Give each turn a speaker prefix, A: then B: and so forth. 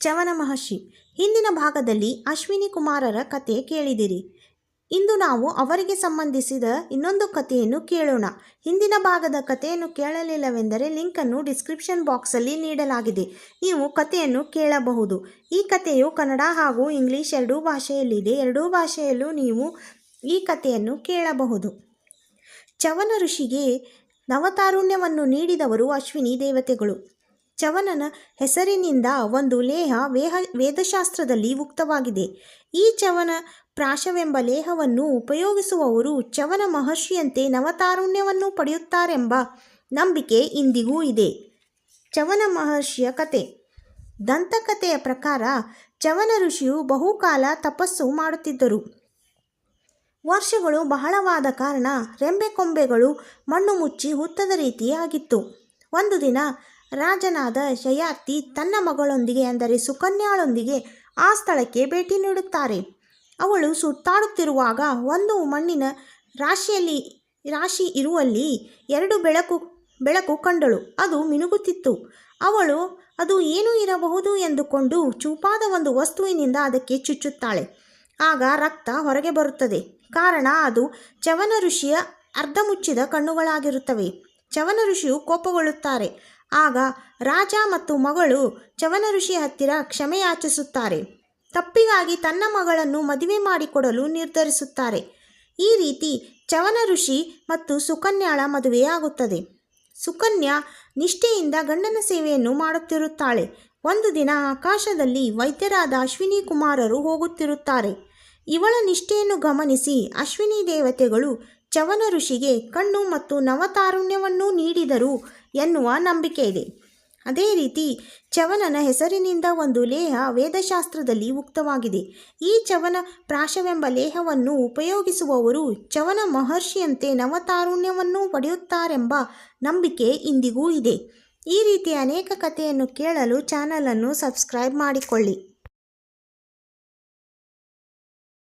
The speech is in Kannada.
A: ಚವನ ಮಹರ್ಷಿ. ಹಿಂದಿನ ಭಾಗದಲ್ಲಿ ಅಶ್ವಿನಿ ಕುಮಾರರ ಕತೆ ಕೇಳಿದಿರಿ. ಇಂದು ನಾವು ಅವರಿಗೆ ಸಂಬಂಧಿಸಿದ ಇನ್ನೊಂದು ಕಥೆಯನ್ನು ಕೇಳೋಣ. ಹಿಂದಿನ ಭಾಗದ ಕಥೆಯನ್ನು ಕೇಳಲಿಲ್ಲವೆಂದರೆ ಲಿಂಕನ್ನು ಡಿಸ್ಕ್ರಿಪ್ಷನ್ ಬಾಕ್ಸಲ್ಲಿ ನೀಡಲಾಗಿದೆ. ನೀವು ಕಥೆಯನ್ನು ಕೇಳಬಹುದು. ಈ ಕಥೆಯು ಕನ್ನಡ ಹಾಗೂ ಇಂಗ್ಲಿಷ್ ಎರಡೂ ಭಾಷೆಯಲ್ಲಿದೆ. ಎರಡೂ ಭಾಷೆಯಲ್ಲೂ ನೀವು ಈ ಕಥೆಯನ್ನು ಕೇಳಬಹುದು. ಚವನ ಋಷಿಗೆ ನವತಾರುಣ್ಯವನ್ನು ನೀಡಿದವರು ಅಶ್ವಿನಿ ದೇವತೆಗಳು. ಚವನನ ಹೆಸರಿನಿಂದ ಒಂದು ಲೇಹ ವೇಹ ವೇದಶಾಸ್ತ್ರದಲ್ಲಿ ಉಕ್ತವಾಗಿದೆ. ಈ ಚವನ ಪ್ರಾಶವೆಂಬ ಲೇಹವನ್ನು ಉಪಯೋಗಿಸುವವರು ಚವನ ಮಹರ್ಷಿಯಂತೆ ನವತಾರುಣ್ಯವನ್ನು ಪಡೆಯುತ್ತಾರೆಂಬ ನಂಬಿಕೆ ಇಂದಿಗೂ ಇದೆ. ಚವನ ಮಹರ್ಷಿಯ ಕತೆ. ದಂತಕಥೆಯ ಪ್ರಕಾರ ಚವನ ಋಷಿಯು ಬಹುಕಾಲ ತಪಸ್ಸು ಮಾಡುತ್ತಿದ್ದರು. ವರ್ಷಗಳು ಬಹಳವಾದ ಕಾರಣ ರೆಂಬೆ ಕೊಂಬೆಗಳು ಮಣ್ಣು ಮುಚ್ಚಿ ಹುತ್ತದ ರೀತಿಯಾಗಿತ್ತು. ಒಂದು ದಿನ ರಾಜನಾದ ಶಯಾತಿ ತನ್ನ ಮಗಳೊಂದಿಗೆ, ಅಂದರೆ ಸುಕನ್ಯಾಳೊಂದಿಗೆ ಆ ಸ್ಥಳಕ್ಕೆ ಭೇಟಿ ನೀಡುತ್ತಾರೆ. ಅವಳು ಸುತ್ತಾಡುತ್ತಿರುವಾಗ ಒಂದು ಮಣ್ಣಿನ ರಾಶಿಯಲ್ಲಿ, ರಾಶಿ ಇರುವಲ್ಲಿ ಎರಡು ಬೆಳಕು ಬೆಳಕು ಕಂಡಳು. ಅದು ಮಿನುಗುತ್ತಿತ್ತು. ಅವಳು, ಅದು ಏನು ಇರಬಹುದು ಎಂದುಕೊಂಡು ಚೂಪಾದ ಒಂದು ವಸ್ತುವಿನಿಂದ ಅದಕ್ಕೆ ಚುಚ್ಚುತ್ತಾಳೆ. ಆಗ ರಕ್ತ ಹೊರಗೆ ಬರುತ್ತದೆ. ಕಾರಣ, ಅದು ಚವನ ಋಷಿಯ ಅರ್ಧ ಮುಚ್ಚಿದ ಕಣ್ಣುಗಳಾಗಿರುತ್ತವೆ. ಚವನ ಋಷಿಯು ಕೋಪಗೊಳ್ಳುತ್ತಾರೆ. ಆಗ ರಾಜ ಮತ್ತು ಮಗಳು ಚವನ ಋಷಿ ಹತ್ತಿರ ಕ್ಷಮೆಯಾಚಿಸುತ್ತಾರೆ. ತಪ್ಪಿಗಾಗಿ ತನ್ನ ಮಗಳನ್ನು ಮದುವೆ ಮಾಡಿಕೊಡಲು ನಿರ್ಧರಿಸುತ್ತಾರೆ. ಈ ರೀತಿ ಚವನ ಋಷಿ ಮತ್ತು ಸುಕನ್ಯಾಳ ಮದುವೆಯಾಗುತ್ತದೆ. ಸುಕನ್ಯಾ ನಿಷ್ಠೆಯಿಂದ ಗಂಡನ ಸೇವೆಯನ್ನು ಮಾಡುತ್ತಿರುತ್ತಾಳೆ. ಒಂದು ದಿನ ಆಕಾಶದಲ್ಲಿ ವೈದ್ಯರಾದ ಅಶ್ವಿನಿ ಕುಮಾರರು ಹೋಗುತ್ತಿರುತ್ತಾರೆ. ಇವಳ ನಿಷ್ಠೆಯನ್ನು ಗಮನಿಸಿ ಅಶ್ವಿನಿ ದೇವತೆಗಳು ಚವನ ಋಷಿಗೆ ಕಣ್ಣು ಮತ್ತು ನವತಾರುಣ್ಯವನ್ನು ನೀಡಿದರು ಎನ್ನುವ ನಂಬಿಕೆ ಇದೆ. ಅದೇ ರೀತಿ ಚವನನ ಹೆಸರಿನಿಂದ ಒಂದು ಲೇಹ ವೇದಶಾಸ್ತ್ರದಲ್ಲಿ ಉಕ್ತವಾಗಿದೆ. ಈ ಚವನ ಪ್ರಾಶವೆಂಬ ಲೇಹವನ್ನು ಉಪಯೋಗಿಸುವವರು ಚವನ ಮಹರ್ಷಿಯಂತೆ ನವತಾರುಣ್ಯವನ್ನು ಪಡೆಯುತ್ತಾರೆಂಬ ನಂಬಿಕೆ ಇಂದಿಗೂ ಇದೆ. ಈ ರೀತಿ ಅನೇಕ ಕಥೆಯನ್ನು ಕೇಳಲು ಚಾನಲನ್ನು ಸಬ್ಸ್ಕ್ರೈಬ್ ಮಾಡಿಕೊಳ್ಳಿ.